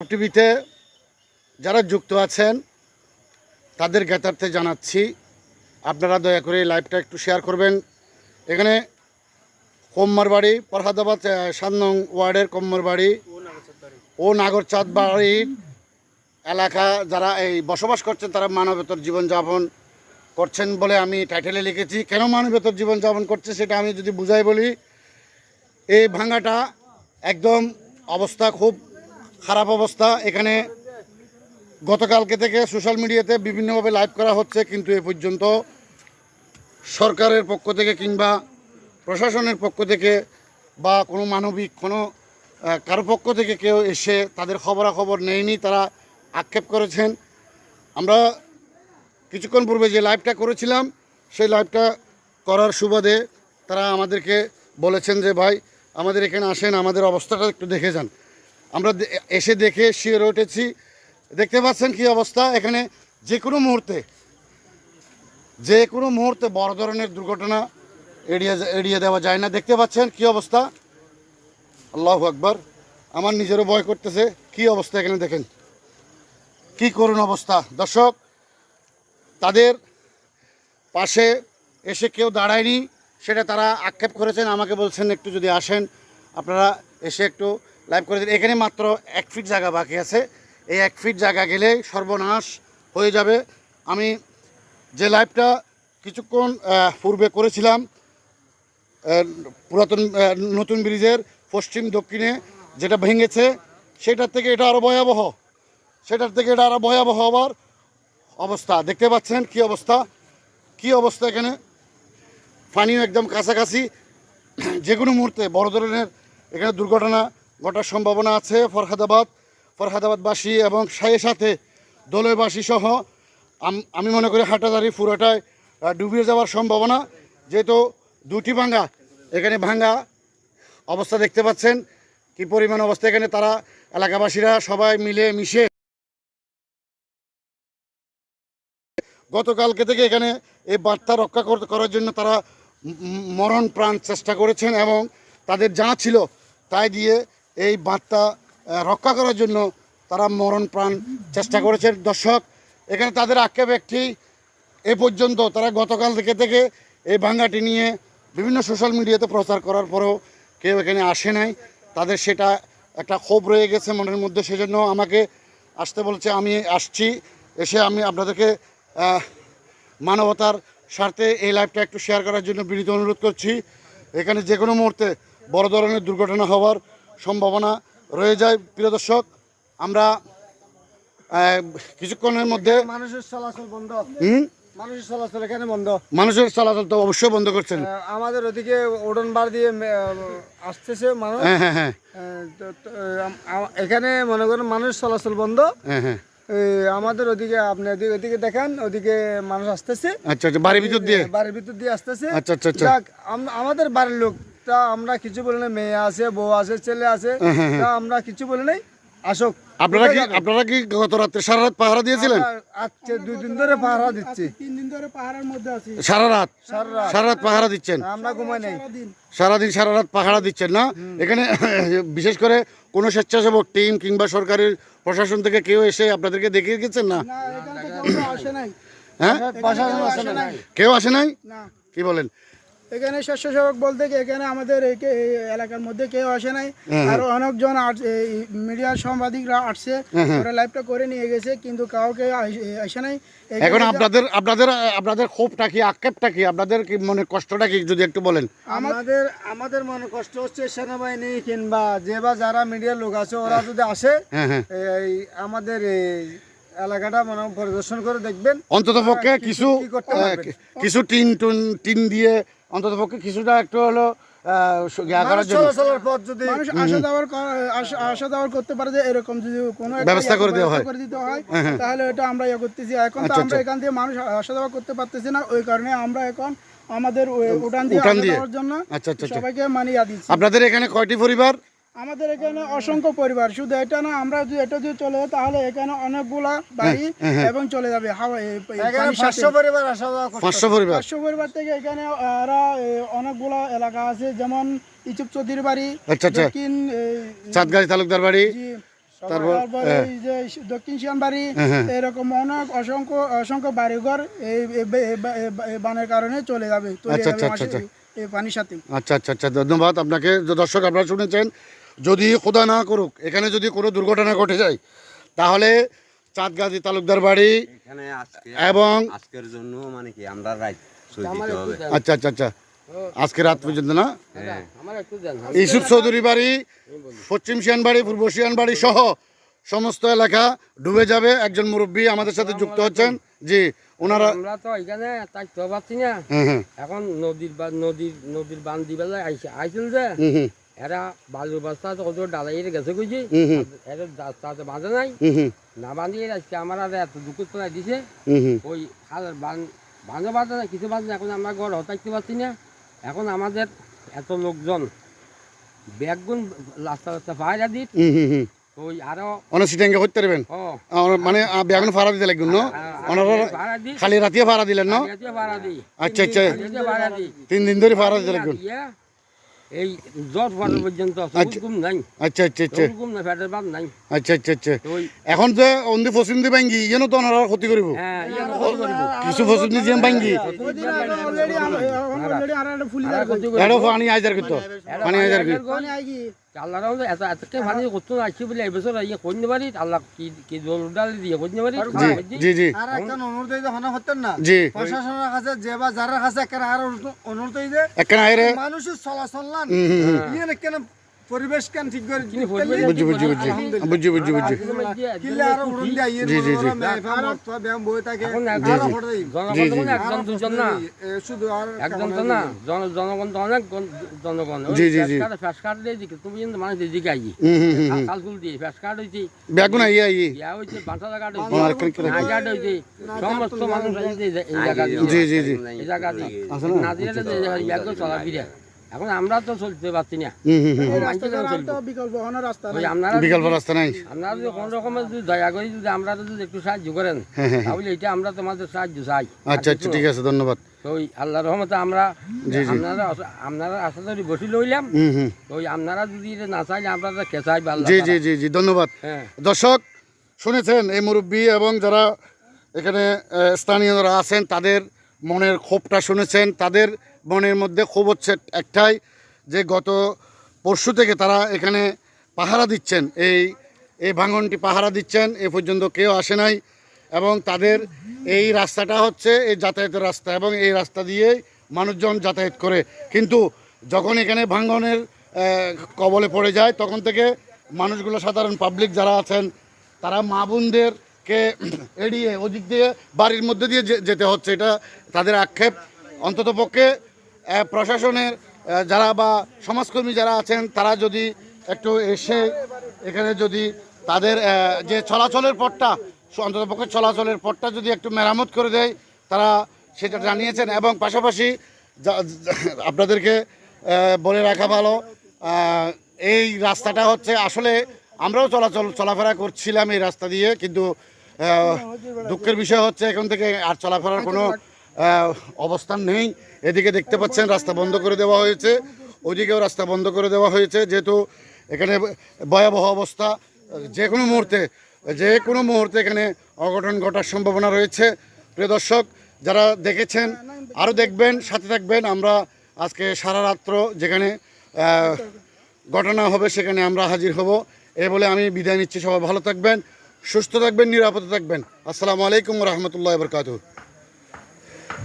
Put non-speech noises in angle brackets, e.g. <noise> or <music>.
টিভিতে যারা যুক্ত আছেন, তাদের জ্ঞাতার্থে জানাচ্ছি, আপনারা দয়া করে লাইভটা একটু শেয়ার করবেন। এখানে কোম্মার বাড়ি ফরহাদাবাদ সাত নং ওয়ার্ডের কোম্মার বাড়ি ও নাগরচাঁদ বাড়ির এলাকা যারা এই বসবাস করছেন, তারা মানবেতর জীবনযাপন করছেন বলে আমি টাইটেলে লিখেছি। কেন মানবেতর জীবনযাপন করছে সেটা আমি যদি বুঝাই বলি, এই ভাঙাটা একদম অবস্থা খুব খারাপ অবস্থা। এখানে গতকালকে থেকে সোশ্যাল মিডিয়াতে বিভিন্নভাবে লাইভ করা হচ্ছে, কিন্তু এ পর্যন্ত সরকারের পক্ষ থেকে কিংবা প্রশাসনের পক্ষ থেকে বা কোনো মানবিক, কোনো কারও পক্ষ থেকে কেউ এসে তাদের খবরাখবর নেয়নি, তারা আক্ষেপ করেছেন। আমরা কিছুক্ষণ পূর্বে যে লাইভটা করেছিলাম, সেই লাইভটা করার সুবাদে তারা আমাদেরকে বলেছেন যে, ভাই, আমাদের এখানে আসেন, আমাদের অবস্থাটা একটু দেখে যান। আমরা এসে দেখে শিওর উঠেছি। দেখতে পাচ্ছেন কি অবস্থা? এখানে যে কোনো মুহূর্তে, যে কোনো মুহূর্তে বড় ধরনের দুর্ঘটনা এড়িয়ে এড়িয়ে দেওয়া যায় না। দেখতে পাচ্ছেন কি অবস্থা? আল্লাহ আকবর। আমার নিজেরও ভয় করতেছে। কি অবস্থা এখানে দেখেন? কি করুন অবস্থা। দর্শক, তাদের পাশে এসে কেউ দাঁড়ায়নি, সেটা তারা আক্ষেপ করেছেন। আমাকে বলছেন, একটু যদি আসেন, আপনারা এসে একটু লাইভ করে এখানে মাত্র এক ফিট জায়গা বাকি আছে। এই এক ফিট জায়গা গেলে সর্বনাশ হয়ে যাবে। আমি যে লাইভটা কিছুক্ষণ পূর্বে করেছিলাম পুরাতন নতুন ব্রিজের পশ্চিম দক্ষিণে যেটা ভেঙেছে, সেটার থেকে এটা আরও ভয়াবহ। সেটার থেকে এটা আরও ভয়াবহ হবার অবস্থা। দেখতে পাচ্ছেন কি অবস্থা? কি অবস্থা এখানে? পানিও একদম কাছাকাছি। <clears throat> যে কোনো মুহূর্তে বড় ধরনের এখানে দুর্ঘটনা ঘটার সম্ভাবনা আছে ফরহাদাবাদ, ফরহাদাবাদবাসী এবং সাথে সাথে দোলয়বাসী সহ। আমি মনে করি হাটাদারি পুরোটায় ডুবিয়ে যাওয়ার সম্ভাবনা। যেহেতু দুটি ভাঙ্গা এখানে ভাঙ্গা অবস্থা দেখতে পাচ্ছেন, কি পরিমাণ অবস্থা এখানে তারা, এলাকাবাসীরা সবাই মিলে মিশে। গতকালকে থেকে এখানে এই বার্তা রক্ষা কর- করার জন্য তারা মরণ প্রাণ চেষ্টা করেছেন এবং তাদের যা ছিল তাই দিয়ে এই বার্তা রক্ষা করার জন্য তারা মরণ প্রাণ চেষ্টা করেছেন। দর্শক, এখানে তাদের আক্ষেপ একটি, এ পর্যন্ত তারা গতকাল থেকে থেকে এই ভাঙ্গাটি নিয়ে বিভিন্ন সোশ্যাল মিডিয়াতে প্রচার করার পরেও কেউ এখানে আসে নাই। তাদের সেটা একটা ক্ষোভ রয়ে গেছে মনের মধ্যে। সেজন্য আমাকে আসতে বলছে, আমি আসছি। এসে আমি আপনাদেরকে মানবতার স্বার্থে এই লাইভটা একটু শেয়ার করার জন্য বিনীত অনুরোধ করছি। এখানে যে কোনো মুহূর্তে বড় ধরনের দুর্ঘটনা হওয়ার সম্ভাবনা রয়ে যায় প্রিয় দর্শক। আমরা কিছুক্ষণের মধ্যে মানুষের চলাচল বন্ধ। হুম? মানুষের চলাচল এখানে বন্ধ। মানুষের চলাচল তো অবশ্যই বন্ধ করছেন। আমাদের ওদিকে ওডন বার দিয়ে আসতেছে মানুষ। হ্যাঁ হ্যাঁ হ্যাঁ। এখানে মনে করেন মানুষ চলাচল বন্ধ। হ্যাঁ হ্যাঁ। আমাদের ওদিকে আপনি ওদিকে দেখেন ওদিকে মানুষ আসতেছে। আচ্ছা আচ্ছা বাড়ির ভিতর দিয়ে? বাড়ির ভিতর দিয়ে আসতেছে। আচ্ছা, আচ্ছা, আচ্ছা। আমাদের বাড়ির লোক তা আমরা কিছু বলি না মেয়ে আছে বউ আছে ছেলে আছে হ্যাঁ, তা আমরা কিছু বলি নাই আসুক। আপনারা কি আপনারা কি গত রাত্রে সারা রাত পাহারা দিয়েছিলেন? আজকে দুই দিন ধরে পাহারা দিচ্ছি। তিন দিন ধরে পাহাড়ের মধ্যে আছি। সারা রাত? সারা রাত। সারা রাত পাহারা দিচ্ছেন? আমরা ঘুমাই নাই। দিন সারাদিন। সারা রাত পাহারা দিচ্ছেন না? এখানে <laughs> বিশেষ করে কোনো স্বেচ্ছাসেবক টিম কিংবা সরকারের প্রশাসন থেকে কেউ এসে আপনাদেরকে দেখিয়ে গেছেন না? না এখানে কেউ আসে নাই। হ্যাঁ? প্রশাসন আসে না কেউ আসে নাই? না। কি বলেন? এখানে স্বেচ্ছাসেবক বলতে কি এখানে আমাদের এই এলাকার মধ্যে কেউ আসে নাই। আর অনেকজন মিডিয়ার সাংবাদিকরা আসছে ওরা লাইভটা করে নিয়ে গেছে কিন্তু কাউকে আসে নাই। এখন আপনাদের আপনাদের আপনাদের ক্ষোভটা কি আক্ষেপটা কি? আপনাদের কি মনে কষ্টটা কি যদি একটু বলেন? আমাদের আমাদের মনে কষ্ট হচ্ছে সেনাবাহিনী কিংবা যে বা যারা মিডিয়ার লোক আছে ওরা যদি আসে হ্যাঁ হ্যাঁ। এই আমাদের এই এলাকাটা মনে হয় পরিদর্শন করে দেখবেন। অন্তত পক্ষে কিছু কিছু টিন টুন টিন দিয়ে অন্তত পক্ষে কিছুটা একটু হলো করতে পারে যে এরকম যদি কোনো ব্যবস্থা করে দেওয়া হয়। করে দিতে হয় তাহলে এটা আমরা ইয়ে করতেছি। এখন তো আচ্ছা, আমরা আচ্ছা। এখান থেকে মানুষ আসা যাওয়া করতে পারতেছি না ওই কারণে আমরা এখন আমাদের উঠান দিয়ে জন্য আচ্ছা। সবাইকে মানিয়ে দিচ্ছি। আপনাদের এখানে কয়টি পরিবার? আমাদের এখানে অসংখ্য পরিবার শুধু এটা না আমরা যদি এটা যদি চলে যায় তাহলে এখানে অনেকগুলা বাড়ি এবং চলে যাবে। হাওয়া এই- এই এখানে পানির সাথে। পাঁচশো পরিবার পাঁচশো থেকে এখানে অনেকগুলা এলাকা আছে যেমন ইচুপ চৌধুরীর বাড়ি আচ্ছা, আচ্ছা। চাঁদগাড়ি তালুকদার বাড়ি তারপর তারপর হ্যাঁ, এই যে দক্ষিণ শিয়ানবাড়ি হ্যাঁ, হ্যাঁ। এরকম অনেক অসংখ্য অসংখ্য বাড়িঘর এই এই বে- এই বা- এই বা- এই বানের কারণে চলে যাবে। আচ্ছা, আচ্ছা, আচ্ছা। পানির সাথে। আচ্ছা আচ্ছা আচ্ছা। ধন্যবাদ আপনাকে। দর্শক আপনারা শুনেছেন যদি খোদা না করুক এখানে যদি কোনো দুর্ঘটনা ঘটে যায় তাহলে চাঁদগাজী তালুকদার বাড়ি এবং আজকের জন্য মানে কি আমরা আচ্ছা আচ্ছা আচ্ছা। আজকে রাত পর্যন্ত না? হ্যাঁ ইউসুফ চৌধুরী বাড়ি পশ্চিম শিয়ান বাড়ি পূর্ব শিয়ান বাড়ি সহ সমস্ত এলাকা ডুবে যাবে। একজন মুরব্বী আমাদের সাথে যুক্ত হচ্ছেন। জি ওনারা আমরা তো এখানে থাকতে পারছি না। এখন নদীর নদীর নদীর বান দিবেলায় আইসে আইছিল যে। এরা বালুর বস্তা তো কত ডালাই গেছে হুম এরা রাস্তাতে বাঁধে নাই। না বাঁধিয়ে আজকে আমার আর এত দুঃখ দিছে। ওই হাজার বান বাঁধো বাঁধে না কিছু বাঁধে এখন আমরা ঘর থাকতে পারছি না। এখন আমাদের এত লোকজন ব্যাগগুন রাস্তা রাস্তা দিত। ওই আরও অনেক সিটাঙ্গে করতে পারবেন? মানে বেগুন ভাড়া দিতে লাগবে না? খালি রাতিয়ে ভাড়া দিলেন না? আচ্ছা আচ্ছা। তিন দিন ধরে ভাড়া দিতে। লাগবেন ইয়া, এই দশ পর্যন্ত আচ্ছা। ঘুম নাই আচ্ছা আচ্ছা আচ্ছা ঘুম না ফ্যাটের বাদ নাই আচ্ছা আচ্ছা আচ্ছা তো ওই এখন যে অন্দি ফসিন্দি ভাঙ্গি ইয়েনো তো ওনারা ক্ষতি করিব হ্যাঁ ইয়া কিছু ফসিন্দি যে ভাঙ্গি অলরেডি অলরেডি আর একটা ফুলি আর ক্ষতি করব। এড়ো পানি আইজার করতো পানি আইজার কি আল্লাহরাও এত এতকে পানি করতো না আসছি বলে এবছর ইয়ে করতে পারি আল্লাহ কি কি দিয়ে করতে পারি। জি জি জি। আর একটা অনুরোধ এই হনা হতেন না জি। প্রশাসনের কাছে যে বা যারা কাছে একটা আর অনুরোধ যে একখানে আইরে মানুষের চলাচল না। ইয়ে কেন পরিবেশ কেন ঠিক করে বুঝছি বুঝছি বুঝছি বুঝছি বুঝছি বুঝছি কিলে আর উড়ন দিয়া ইয়ে জি, জি, জি। ব্যায়াম বই থাকে। এখন একজন ফটো দিই। জনগণ তো একজন দুজন না। শুধু আর একজন তো না। জন- জনগণ তো অনেক জনগণ। জি, জি, জি। ফ্যাস কার্ড দিয়ে দিকে তুমি কিন্তু মানুষ দিকে কালকুল দিয়ে ফ্যাস কার্ড হয়েছে বেগুন আইয়া আই ইয়া। হয়েছে বাঁচা জায়গা আর কার্ড হয়েছে সমস্ত মানুষ এই জায়গা জি জি জি এই জায়গা দিয়ে। না? দিলে তো ব্যাগ চলা ফিরে। এখন আমরা তো চলতে পারছি না। বিকল্প রাস্তা নাই। আপনারা বিকল্প রাস্তা আপনারা যদি কোনো রকমের যদি দয়া করে যদি আমরা যদি একটু সাহায্য করেন হ্যাঁ হ্যাঁ তাহলে এটা আমরা তোমাদের সাহায্য চাই। আচ্ছা আচ্ছা ঠিক আছে ধন্যবাদ। তো ওই আল্লাহ রহমতে আমরা জি, জি। আপনারা আপনারা আশা করি বসে লইলাম ওই আপনারা যদি না চাইলে আমরা তো খেসাই বা আল্লাহ জি জি জি জি ধন্যবাদ। হ্যাঁ। দর্শক শুনেছেন এই মুরব্বী এবং যারা এখানে স্থানীয় যারা আছেন তাদের মনের ক্ষোভটা শুনেছেন তাদের মনের মধ্যে ক্ষোভ হচ্ছে একটাই যে গত পরশু থেকে তারা এখানে পাহারা দিচ্ছেন। এই এই ভাঙনটি পাহারা দিচ্ছেন, এ পর্যন্ত কেউ আসে নাই এবং তাদের এই রাস্তাটা হচ্ছে এই যাতায়াতের রাস্তা এবং এই রাস্তা দিয়েই মানুষজন যাতায়াত করে। কিন্তু যখন এখানে ভাঙনের কবলে পড়ে যায়, তখন থেকে মানুষগুলো সাধারণ পাবলিক যারা আছেন, তারা মা বোনদেরকে এড়িয়ে ওদিক দিয়ে বাড়ির মধ্যে দিয়ে যেতে হচ্ছে। এটা তাদের আক্ষেপ। অন্তত পক্ষে প্রশাসনের যারা বা সমাজকর্মী যারা আছেন, তারা যদি একটু এসে এখানে যদি তাদের যে চলাচলের পথটা অন্তত পক্ষে চলাচলের পথটা যদি একটু মেরামত করে দেয়, তারা সেটা জানিয়েছেন এবং পাশাপাশি আপনাদেরকে বলে রাখা ভালো এই রাস্তাটা হচ্ছে আসলে আমরাও চলাচল, চলাফেরা করছিলাম এই রাস্তা দিয়ে, কিন্তু দুঃখের বিষয় হচ্ছে এখন থেকে আর চলাফেরার কোনো অবস্থান নেই। এদিকে দেখতে পাচ্ছেন রাস্তা বন্ধ করে দেওয়া হয়েছে। ওইদিকেও রাস্তা বন্ধ করে দেওয়া হয়েছে, যেহেতু এখানে ভয়াবহ অবস্থা। যে কোনো মুহূর্তে, যে কোনো মুহূর্তে এখানে অঘটন ঘটার সম্ভাবনা রয়েছে। প্রিয় দর্শক, যারা দেখেছেন আরও দেখবেন, সাথে থাকবেন। আমরা আজকে সারা রাত্র যেখানে ঘটনা হবে সেখানে আমরা হাজির হব। এ বলে আমি বিদায় নিচ্ছি। সবাই ভালো থাকবেন, সুস্থ থাকবেন, নিরাপদে থাকবেন। আসসালামু আলাইকুম রহমতুল্লাহ বরকাতু